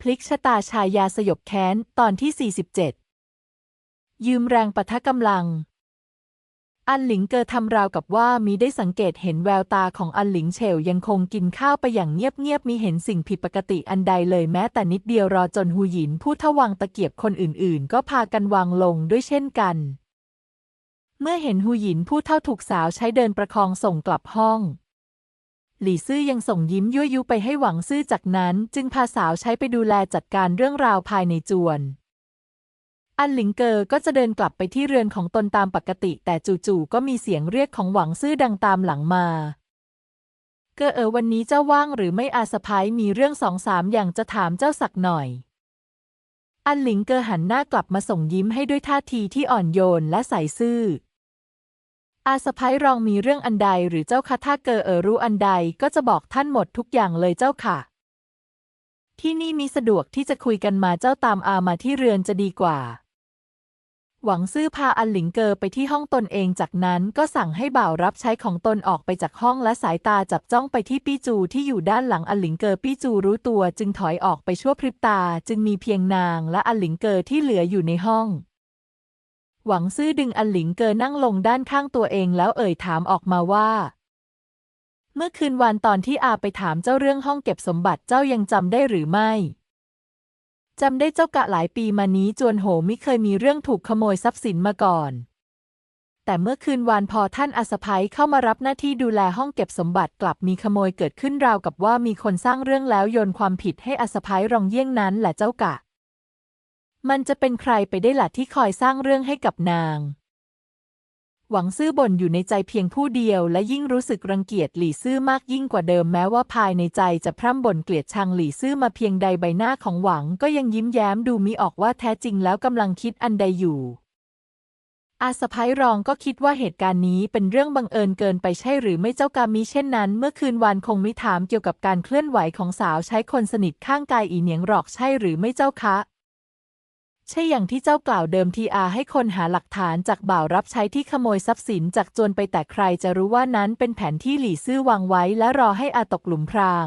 พลิกชะตาชายาสยบแค้น ตอนที่ 47 ยืมแรงปะทะกำลัง อันหลิงเกอทำราวกับว่ามีได้สังเกตเห็นแววตาของอันหลิงเฉวยังคงกินข้าวไปอย่างเงียบๆมีเห็นสิ่งผิดปกติอันใดเลยแม้แต่นิดเดียวรอจนหูหยินผู้ทวางตะเกียบคนอื่นๆ ก็พากันวางลงด้วยเช่นกัน เมื่อเห็นหูหยินผู้เท่าถูกสาวใช้เดินประคองส่งกลับห้อง หลี่ซื่อยังส่งยิ้มยั่วยุไปให้หวังซื่อจากนั้น จึงพาสาวใช้ไปดูแลจัดการเรื่องราวภายในจวน อันหลิงเกอก็จะเดินกลับไปที่เรือนของตนตามปกติ แต่จู่ๆก็มีเสียงเรียกของหวังซื่อดังตามหลังมา เกอเออวันนี้เจ้าว่างหรือไม่อาสะพ้ายมีเรื่องสองสามอย่างจะถามเจ้าสักหน่อย อันหลิงเกอหันหน้ากลับมาส่งยิ้มให้ด้วยท่าทีที่อ่อนโยนและใสซื่อ อาสะพ้ายรองมีเรื่องอันใดหรือเจ้าคะถ้าเกอเออรู้อันใดก็จะบอกท่านหมดทุกอย่างเลยเจ้าค่ะ ที่นี่มีสะดวกที่จะคุยกันมาเจ้าตามอามาที่เรือนจะดีกว่า หวังซื่อพาอันหลิงเกอไปที่ห้องตนเองจากนั้นก็สั่งให้บ่าวรับใช้ของตนออกไปจากห้องและสายตาจับจ้องไปที่ปี้จูที่อยู่ด้านหลังอันหลิงเกอปี้จูรู้ตัวจึงถอยออกไปชั่วพริบตา จึงมีเพียงนางและอันหลิงเกอที่เหลืออยู่ในห้อง หวังซื่อดึงอันหลิงเกอนั่งลงด้านข้างตัวเองแล้วเอ่ยถามออกมาว่า เมื่อคืนวันตอนที่อาไปถามเจ้าเรื่องห้องเก็บสมบัติเจ้ายังจำได้หรือไม่จำได้เจ้ากะหลายปีมานี้จวนโหไม่เคยมีเรื่องถูกขโมยทรัพย์สินมาก่อน แต่เมื่อคืนวานพอท่านอาสะพ้ยเข้ามารับหน้าที่ดูแลห้องเก็บสมบัติกลับมีขโมยเกิดขึ้นราวกับว่ามีคนสร้างเรื่องแล้วโยนความผิดให้อาสะพ้ยรองเยี่ยงนั้นแหละเจ้ากะ มันจะเป็นใครไปได้ล่ะที่คอยสร้างเรื่องให้กับนาง หวังซื่อบ่นอยู่ในใจเพียงผู้เดียวและยิ่งรู้สึกรังเกียจหลี่ซื่อมากยิ่งกว่าเดิมแม้ว่าภายในใจจะพร่ำบ่นเกลียดชังหลี่ซื่อมาเพียงใดใบหน้าของหวังก็ยังยิ้มแย้มดูมิออกว่าแท้จริงแล้วกำลังคิดอันใดอยู่อาสะพ้ายรองก็คิดว่าเหตุการณ์นี้เป็นเรื่องบังเอิญเกินไปใช่หรือไม่เจ้ากามิเช่นนั้น เมื่อคืนวานคงมิถามเกี่ยวกับการเคลื่อนไหวของสาวใช้คนสนิทข้างกายอีเหนียงหรอกใช่หรือไม่เจ้าคะ ใช่อย่างที่เจ้ากล่าวเดิมทีอาให้คนหาหลักฐานจากบ่าวรับใช้ที่ขโมยทรัพย์สินจากจนไปแต่ใครจะรู้ว่านั้นเป็นแผนที่หลี่ซื่อวางไว้และรอให้อาตกหลุมพราง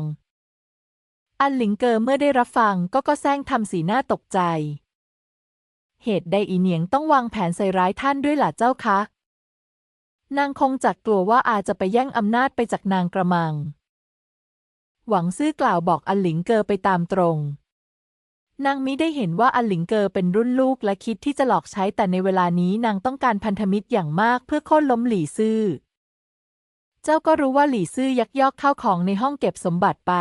อันหลิงเกอเมื่อได้รับฟังก็ก็แซงทำสีหน้าตกใจ เหตุใดอีเหนียงต้องวางแผนใส่ร้ายท่านด้วยล่ะเจ้าคะ นางคงจักกลัวว่าอาจะไปแย่งอำนาจไปจากนางกระมัง หวังซื่อกล่าวบอกอันหลิงเกอไปตามตรง นางมิได้เห็นว่าอันหลิงเกอเป็นรุ่นลูกและคิดที่จะหลอกใช้แต่ในเวลานี้นางต้องการพันธมิตรอย่างมากเพื่อโค่นล้มหลี่ซื่อ เจ้าก็รู้ว่าหลี่ซื่อยักยอกข้าวของในห้องเก็บสมบัติไป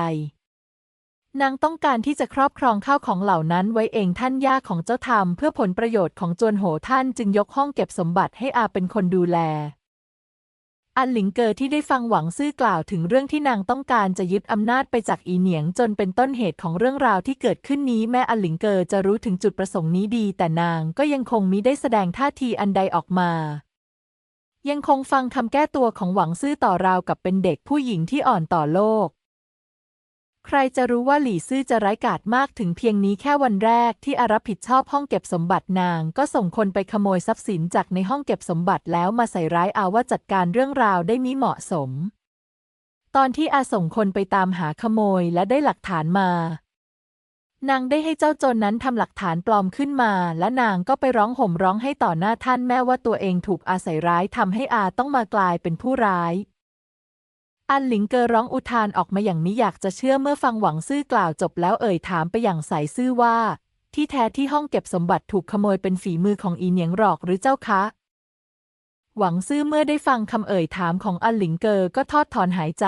นางต้องการที่จะครอบครองข้าวของเหล่านั้นไว้เองท่านย่าของเจ้าทำเพื่อผลประโยชน์ของจวนโหท่านจึงยกห้องเก็บสมบัติให้อาเป็นคนดูแล อันหลิงเกอที่ได้ฟังหวังซื่อกล่าวถึงเรื่องที่นางต้องการจะยึดอำนาจไปจากอีเหนียงจนเป็นต้นเหตุของเรื่องราวที่เกิดขึ้นนี้แม้อันหลิงเกอจะรู้ถึงจุดประสงค์นี้ดี แต่นางก็ยังคงมิได้แสดงท่าทีอันใดออกมา ยังคงฟังคำแก้ตัวของหวังซื่อต่อราวกับเป็นเด็กผู้หญิงที่อ่อนต่อโลก ใครจะรู้ว่าหลี่ซื่อจะร้ายกาจมากถึงเพียงนี้แค่วันแรกที่อารับผิดชอบห้องเก็บสมบัตินาง ก็ส่งคนไปขโมยทรัพย์สินจากในห้องเก็บสมบัติแล้วมาใส่ร้ายอาว่าจัดการเรื่องราวได้มิเหมาะสม ตอนที่อาส่งคนไปตามหาขโมยและได้หลักฐานมานางได้ให้เจ้าโจรนนั้นทำหลักฐานปลอมขึ้นมา และนางก็ไปร้องห่มร้องให้ต่อหน้าท่านแม่ว่าตัวเองถูกอาใส่ร้ายทำให้อาต้องมากลายเป็นผู้ร้าย อันหลิงเกอร้องอุทานออกมาอย่างไม่อยากจะเชื่อเมื่อฟังหวังซื่อกล่าวจบแล้วเอ่ยถามไปอย่างใสซื่อว่า ที่แท้ที่ห้องเก็บสมบัติถูกขโมยเป็นฝีมือของอีเหนียงหรอกหรือเจ้าคะหวังซื่อเมื่อได้ฟังคำเอ่ยถามของอันหลิงเกอก็ทอดถอนหายใจ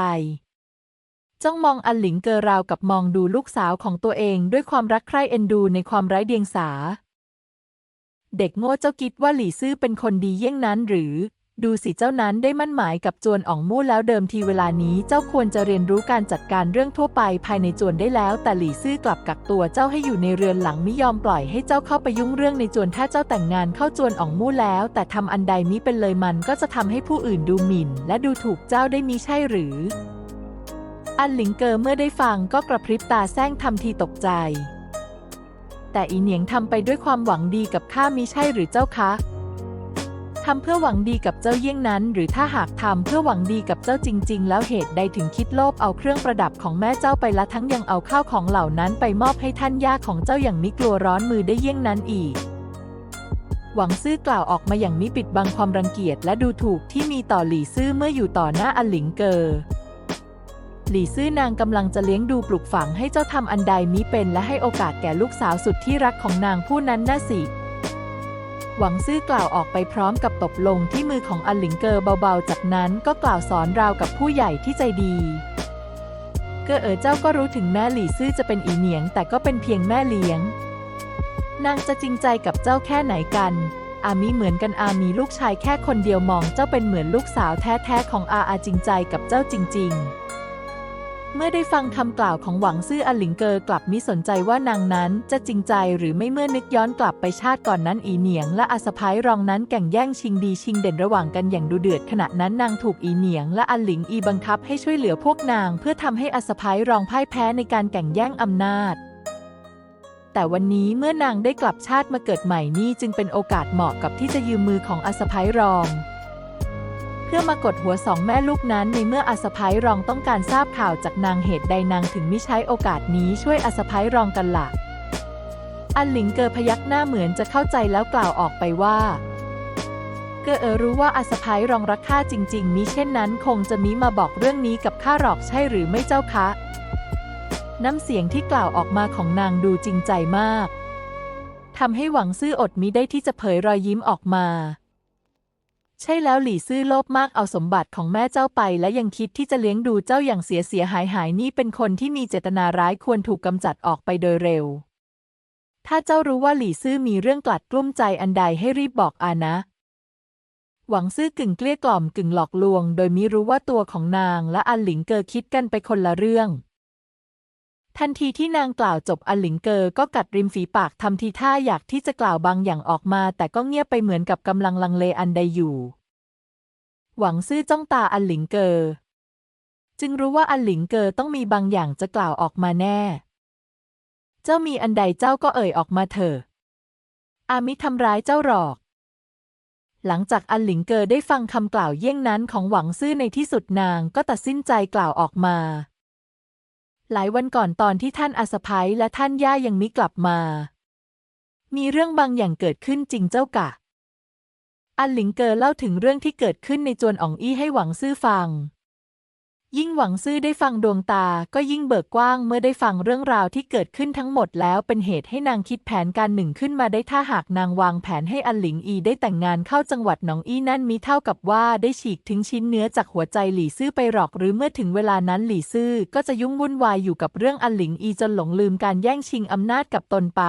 จ้องมองอันหลิงเกอราวกับมองดูลูกสาวของตัวเองด้วยความรักใคร่เอ็นดูในความไร้เดียงสา เด็กโง่เจ้าคิดว่าหลี่ซื่อเป็นคนดีเยี่ยงนั้นหรือ ดูสิเจ้านั้นได้มั่นหมายกับจวนอ่องมู่แล้วเดิมทีเวลานี้เจ้าควรจะเรียนรู้การจัดการเรื่องทั่วไปภายในจวนได้แล้ว แต่หลี่ซื่อกลับกักตัวเจ้าให้อยู่ในเรือนหลังไม่ยอมปล่อยให้เจ้าเข้าไปยุ่งเรื่องในจวนถ้าเจ้าแต่งงานเข้าจวนอ่องมู่แล้ว แต่ทำอันใดมิเป็นเลยมันก็จะทำให้ผู้อื่นดูหมิ่น และดูถูกเจ้าได้มิใช่หรือ อันหลิงเกอเมื่อได้ฟังก็กระพริบตาแซงทำทีตกใจ แต่อีเหนียงทำไปด้วยความหวังดีกับข้ามิใช่หรือเจ้าคะ ทำเพื่อหวังดีกับเจ้าเยี่ยงนั้น หรือถ้าหากทำเพื่อหวังดีกับเจ้าจริง ๆ แล้วเหตุใดถึงคิดโลภเอาเครื่องประดับของแม่เจ้าไปละทั้งยังเอาข้าวของเหล่านั้นไปมอบให้ท่านย่าของเจ้าอย่างมิกลัวร้อนมือได้เยี่ยงนั้นอีก หวังซื่อกล่าวออกมาอย่างมิปิดบังความรังเกียจและดูถูกที่มีต่อหลี่ซื่อเมื่ออยู่ต่อหน้าอันหลิงเกอหลี่ซื่อนางกำลังจะเลี้ยงดูปลูกฝังให้เจ้าทำอันใดมิเป็นและให้โอกาสแก่ลูกสาวสุดที่รักของนางผู้นั้นน่ะสิ หวังซื่อกล่าวออกไปพร้อมกับตบลงที่มือของอันหลิงเกอเบาๆ จากนั้นก็กล่าวสอนราวกับผู้ใหญ่ที่ใจดีเกอเอ๋อเจ้าก็รู้ถึงแม่หลี่ซื่อจะเป็นอีเหนียง แต่ก็เป็นเพียงแม่เลี้ยง นางจะจริงใจกับเจ้าแค่ไหนกัน อามีเหมือนกันอามีลูกชายแค่คนเดียวมองเจ้าเป็นเหมือนลูกสาวแท้ๆของอาอาจริงใจกับเจ้าจริง ๆ เมื่อได้ฟังคำกล่าวของหวังซื่ออันหลิงเกอกลับมิสนใจว่านางนั้นจะจริงใจหรือไม่เมื่อนึกย้อนกลับไปชาติก่อนนั้นอีเหนียง และอาสะพ้ายรองนั้นแก่งแย่งชิงดีชิงเด่นระหว่างกันอย่างดูเดือดขณะนั้นนางถูกอีเหนียง และอันหลิงอีบังคับให้ช่วยเหลือพวกนาง เพื่อทำให้อาสะพ้ายรองพ่ายแพ้ในการแก่งแย่งอำนาจแต่วันนี้เมื่อนางได้กลับชาติมาเกิดใหม่นี่จึงเป็นโอกาสเหมาะกับที่จะยืมมือของอาสะพ้ายรอง เพื่อมากดหัวสองแม่ลูกนั้นในเมื่ออาสะพ้ายรองต้องการทราบข่าวจากนางเหตุใดนางถึงไม่ใช้โอกาสนี้ช่วยอาสะพ้ายรองกันละ่ะ อันหลิงเกอพยักหน้าเหมือนจะเข้าใจแล้วกล่าวออกไปว่าเกอเออรู้ว่าอาสะพายรองรักข้าจริง ๆ มิเช่นนั้น คงจะมิมาบอกเรื่องนี้กับข้าหรอกใช่หรือไม่เจ้าคะ น้ำเสียงที่กล่าวออกมาของนางดูจริงใจมาก ทำให้หวังซื่ออดมิได้ที่จะเผยรอยยิ้มออกมา ใช่แล้วหลี่ซื่อโลภมากเอาสมบัติของแม่เจ้าไป และยังคิดที่จะเลี้ยงดูเจ้าอย่างเสียเสียหายหายนี่เป็นคนที่มีเจตนาร้ายควรถูกกำจัดออกไปโดยเร็ว ถ้าเจ้ารู้ว่าหลี่ซื่อมีเรื่องกลัดกลุ้มใจอันใดให้รีบบอกอานะ หวังซื่อกึ่งเกลี้ยกล่อมกึ่งหลอกลวง โดยมิรู้ว่าตัวของนางและอันหลิงเกอคิดกันไปคนละเรื่อง ทันทีที่นางกล่าวจบอันหลิงเกอก็กัดริมฝีปากทำทีท่าอยากที่จะกล่าวบางอย่างออกมา แต่ก็เงียบไปเหมือนกับกำลังลังเลอันใดอยู่ หวังซื่อจ้องตาอันหลิงเกอจึงรู้ว่าอันหลิงเกอต้องมีบางอย่างจะกล่าวออกมาแน่ เจ้ามีอันใดเจ้าก็เอ่ยออกมาเถอะ อามิทำร้ายเจ้าหรอก หลังจากอันหลิงเกอได้ฟังคำกล่าวเยี่ยงนั้นของหวังซื่อในที่สุดนางก็ตัดสินใจกล่าวออกมา หลายวันก่อนตอนที่ท่านอาสภัยและท่านย่ายังมิกลับมา มีเรื่องบางอย่างเกิดขึ้นจริงเจ้ากะ อันหลิงเกอเล่าถึงเรื่องที่เกิดขึ้นในจวนอ๋องอี้ให้หวังซื่อฟัง ยิ่งหวังซื่อได้ฟังดวงตาก็ยิ่งเบิกกว้างเมื่อได้ฟังเรื่องราวที่เกิดขึ้นทั้งหมดแล้วเป็นเหตุให้นางคิดแผนการหนึ่งขึ้นมาได้ถ้าหากนางวางแผนให้อันหลิงอีได้แต่งงานเข้าจังหวัดหนองอี้นั่นมิเท่ากับว่าได้ฉีกทิ้งชิ้นเนื้อจากหัวใจหลี่ซื่อไปหรอกหรือเมื่อถึงเวลานั้นหลี่ซื่อก็จะยุ่งวุ่นวายอยู่กับเรื่องอันหลิงอีจนหลงลืมการแย่งชิงอำนาจกับตนไป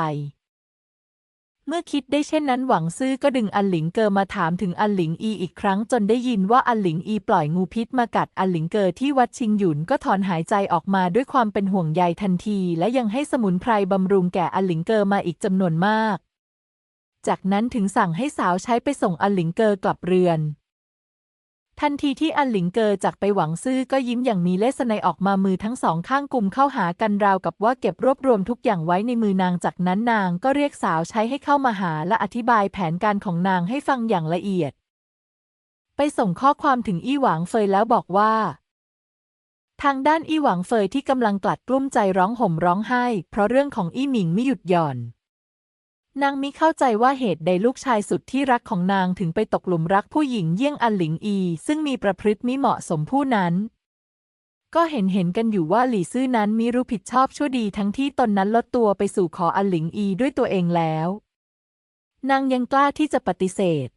เมื่อคิดได้เช่นนั้นหวังซื่อก็ดึงอันหลิงเกอมาถามถึงอันหลิงอีอีกครั้งจนได้ยินว่าอันหลิงอีปล่อยงูพิษมากัดอันหลิงเกอที่วัดชิงหยุนก็ถอนหายใจออกมาด้วยความเป็นห่วงใยทันที และยังให้สมุนไพรบำรุงแก่อันหลิงเกอมาอีกจำนวนมาก จากนั้นถึงสั่งให้สาวใช้ไปส่งอันหลิงเกอกลับเรือน ทันทีที่อันหลิงเกอจากไปหวังซื่อก็ยิ้มอย่างมีเลสไนออกมามือทั้งสองข้างกลุ่มเข้าหากันราวกับว่าเก็บรวบรวมทุกอย่างไว้ในมือนางจากนั้นนางก็เรียกสาวใช้ให้เข้ามาหาและอธิบายแผนการของนางให้ฟังอย่างละเอียด ไปส่งข้อความถึงอี้หวางเฟยแล้วบอกว่า ทางด้านอี้หวางเฟยที่กำลังกลัดกลุ้มใจร้องห่มร้องไห้ เพราะเรื่องของอี้หมิงไม่หยุดหย่อน นางมิเข้าใจว่าเหตุใดลูกชายสุดที่รักของนางถึงไปตกหลุมรักผู้หญิงเยี่ยงอันหลิงอี ซึ่งมีประพฤติมิเหมาะสมผู้นั้น ก็เห็นเห็นกันอยู่ว่าหลี่ซื่อนั้นมิรู้ผิดชอบชั่วดีทั้งที่ตนนั้นลดตัวไปสู่ขออันหลิงอีด้วยตัวเองแล้ว นางยังกล้าที่จะปฏิเสธ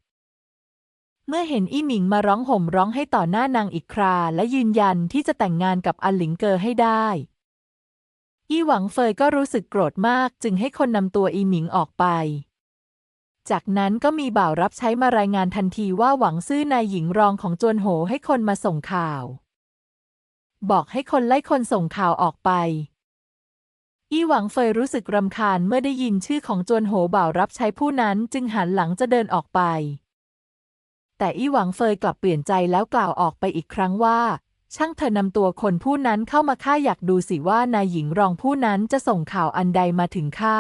เมื่อเห็นอี้หมิงมาร้องห่มร้องให้ต่อหน้านางอีกคราและยืนยันที่จะแต่งงานกับอันหลิงเกอให้ได้ อี้หวังเฟยก็รู้สึกโกรธมากจึงให้คนนำตัวอีหมิงออกไป จากนั้นก็มีบ่าวรับใช้มารายงานทันทีว่าหวังซื่อนายหญิงรองของจวนโหให้คนมาส่งข่าว บอกให้คนไล่คนส่งข่าวออกไป อี้หวังเฟยรู้สึกรำคาญเมื่อได้ยินชื่อของจวนโหบ่าวรับใช้ผู้นั้นจึงหันหลังจะเดินออกไปแต่อี้หวังเฟยกลับเปลี่ยนใจแล้วกล่าวออกไปอีกครั้งว่า ช่างเธอนำตัวคนผู้นั้นเข้ามาข้าอยากดูสิว่านายหญิงรองผู้นั้นจะส่งข่าวอันใดมาถึงข้า